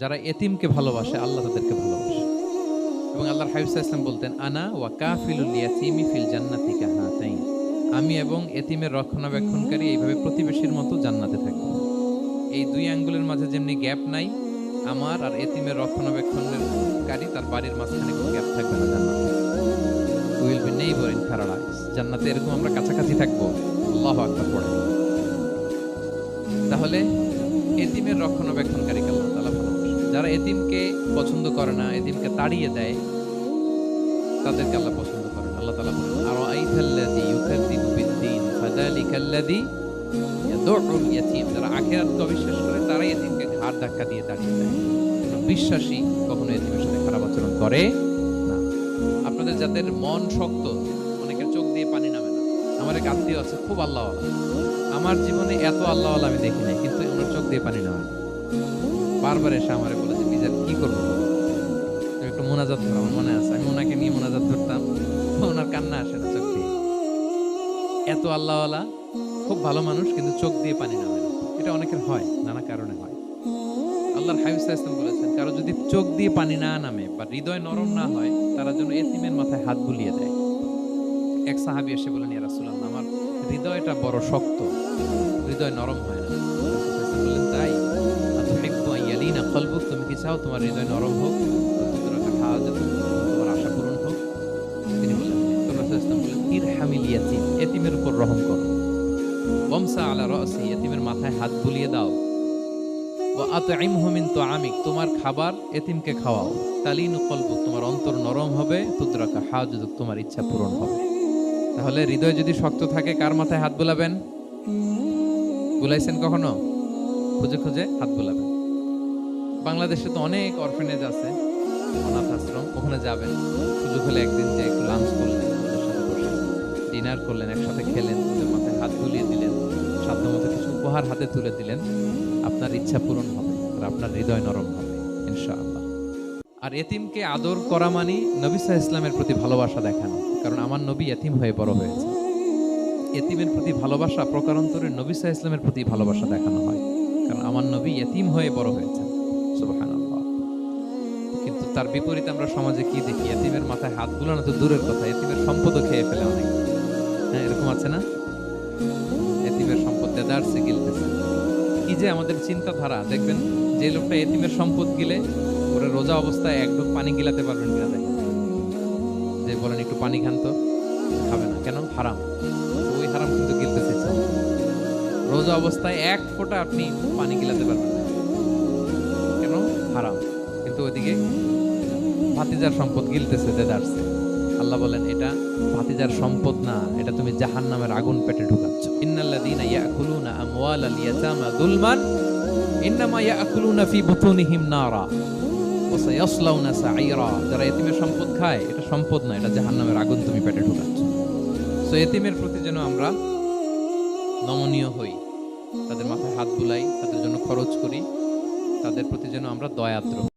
যারা এতিমকে ভালোবাসে, আল্লাহ তাদেরকে ভালোবাসে। এবং আল্লাহর আলাইহি ওয়াসাল্লাম বলতেন, আনা ওয়া কাফিলুল ইয়াতিমি ফিল জান্নাতি কাহাতাইন আমি এবং এতিমের রক্ষণাবেক্ষণকারী এইভাবে প্রতিবেশীর মতো জান্নাতে থাকব এই দুই আঙ্গুলের মাঝে যেমনি গ্যাপ নাই, আমার আর এতিমের রক্ষণাবেক্ষণকারী তার বাড়ির মাঝখানে কোনো গ্যাপ থাকবে না জান্নাতে। Will be neighbour in paradise জান্নাতে এরকম আমরা কাছাকাছি থাকব। আল্লাহ আকবার পড়ে। তাহলে এতিমের রক্ষণাবেক্ষণকারীকে আল্লাহ ভালোবাসেন যারা এতিমকে পছন্দ করে না, এতিমকে তাড়িয়ে দেয়, তাদেরকে আল্লাহ পছন্দ করেন। আল্লাহ তাআলা বলেন আর আইতাল্লাযী ইউকাযযিবু বিদ্দীন, ফাযালিকাল্লাযী ইয়াদুউল ইয়াতীম যারা আখিরাতকে অবিশ্বাস করে তারা এতিমকে ঘাড় ধাক্কা দিয়ে তাড়িয়ে দেয়। বিশ্বাসী কখনো এতিমের সাথে খারাপ আচরণ করে না। আপনাদের যাদের মন শক্ত, অনেকের চোখ দিয়ে পানি নামে না। আমার এক আত্মীয় আছে, খুব আল্লাহওয়ালা। আমার জীবনে এত আল্লাহওয়ালা আমি দেখি নাই, কিন্তু ওনার চোখ দিয়ে পানি নামে না। বারবার এসে আমারে বলেছে মিজান কি করব? বলো?" একটু মোনাজাত ধরো আমার মনে আছে। আমি ওনাকে নিয়ে মোনাজাত ধরতাম ওনার কান্না আসে না, চোখ দিয়ে। এত আল্লাহওয়ালা, খুব ভালো মানুষ, কিন্তু চোখ দিয়ে পানি নামে না। এটা অনেকের হয়, নানা কারণে হয়। আল্লাহর হাবিব ওয়াসাল্লাম বলেছেন, কারও যদি চোখ দিয়ে পানি না নামে বা হৃদয় নরম না হয়, তারা যেন এতিমের মাথায় হাত বুলিয়ে দেয়। এক সাহাবি এসে বলেন, ইয়া রাসূলুল্লাহ, আমার হৃদয়টা বড় শক্ত, হৃদয় নরম হয় না। বললেন, তাই? কলবুক তুমি কি চাও? তোমার হৃদয় নরম হোক, তোমার আশা পূরণ হোক, তিনি বললেন তো ওয়াসাল্লাম বললেন ইরহামিল ইয়াতীম এতিমের উপর রহম করো। ওয়ামসা আলা রাসি, এতিমের মাথায় হাত বুলিয়ে দাও। ও আতইমহু মিন তুআমিক, তোমার খাবার এতিমকে খাওয়াও। তালিনু কলবুক, তোমার অন্তর নরম হবে, তুদ্রাকা হাজুক তোমার ইচ্ছা পূরণ হবে। তাহলে হৃদয় যদি শক্ত থাকে, কার মাথায় হাত বুলাবেন? বুলাইছেন কখনো? খুঁজে খুঁজে হাত বুলাবেন। বাংলাদেশে তো অনেক অরফেনেজ আছে, অনাথ আশ্রম, ওখানে যাবেন। সুযোগ হলে একদিন যে একটু লাঞ্চ করলেন ডিনার করলেন, একসাথে খেলেন, ওদের মাথায় হাত বুলিয়ে দিলেন সাধ্য মতো কিছু উপহার হাতে তুলে দিলেন। আপনার ইচ্ছা পূরণ হবে, আর আপনার হৃদয় নরম হবে, ইনশাআল্লাহ। আর এতিমকে আদর করা মানে নবী সাহা ইসলামের প্রতি ভালোবাসা দেখানো, কারণ আমার নবী এতিম হয়ে বড় হয়েছে। এতিমের প্রতি ভালোবাসা প্রকারান্তরে নবী সাহা ইসলামের প্রতি ভালোবাসা দেখানো হয়, কারণ আমার নবী এতিম হয়ে বড় হয়েছে। কিন্তু তার বিপরীতে আমরা সমাজে কি দেখি? এতিমের মাথায় হাত বুলানো তো দূরের কথা। এতিমের সম্পদও খেয়ে ফেলে অনেক। হ্যাঁ এরকম আছে না? এতিমের সম্পদ দেদারসে গিলতেছে। কি যে আমাদের চিন্তাধারা। দেখবেন, যে লোকটা এতিমের সম্পদ গিলে, ওরা রোজা অবস্থায় এক ঢোক পানি গিলাতে পারবেন কিনা দেখেন। যে বলেন, একটু পানি খান তো, খাবে না। কেন? হারাম। ওই হারাম কিন্তু গিলতেছে। রোজা অবস্থায় এক ফোঁটা আপনি পানি গিলাতে পারবেন হারাম। কিন্তু ওইদিকে ভাতিজার সম্পদ গিলতেছে দেদারসে আল্লাহ বলেন, এটা ভাতিজার সম্পদ না, এটা তুমি জাহান নামের আগুন পেটে ঢুকাচ্ছ। ইন্নাল্লাযীনা ইয়াকুলুনা আমওয়ালাল ইয়াতামা যুলমান, ইন্নামা ইয়াকুলুনা ফি বুতুনিহিম নারা, ওয়া সায়াসলাউনা সাঈরা। যারা এতিমের সম্পদ খায়, এটা সম্পদ না, এটা জাহান্নামের আগুন তুমি পেটে ঢুকাচ্ছ। সো এতিমের প্রতি যেন আমরা নমনীয় হই, তাদের মাথায় হাত বুলাই, তাদের জন্য খরচ করি তাদের প্রতি যেন আমরা দয়াদ্র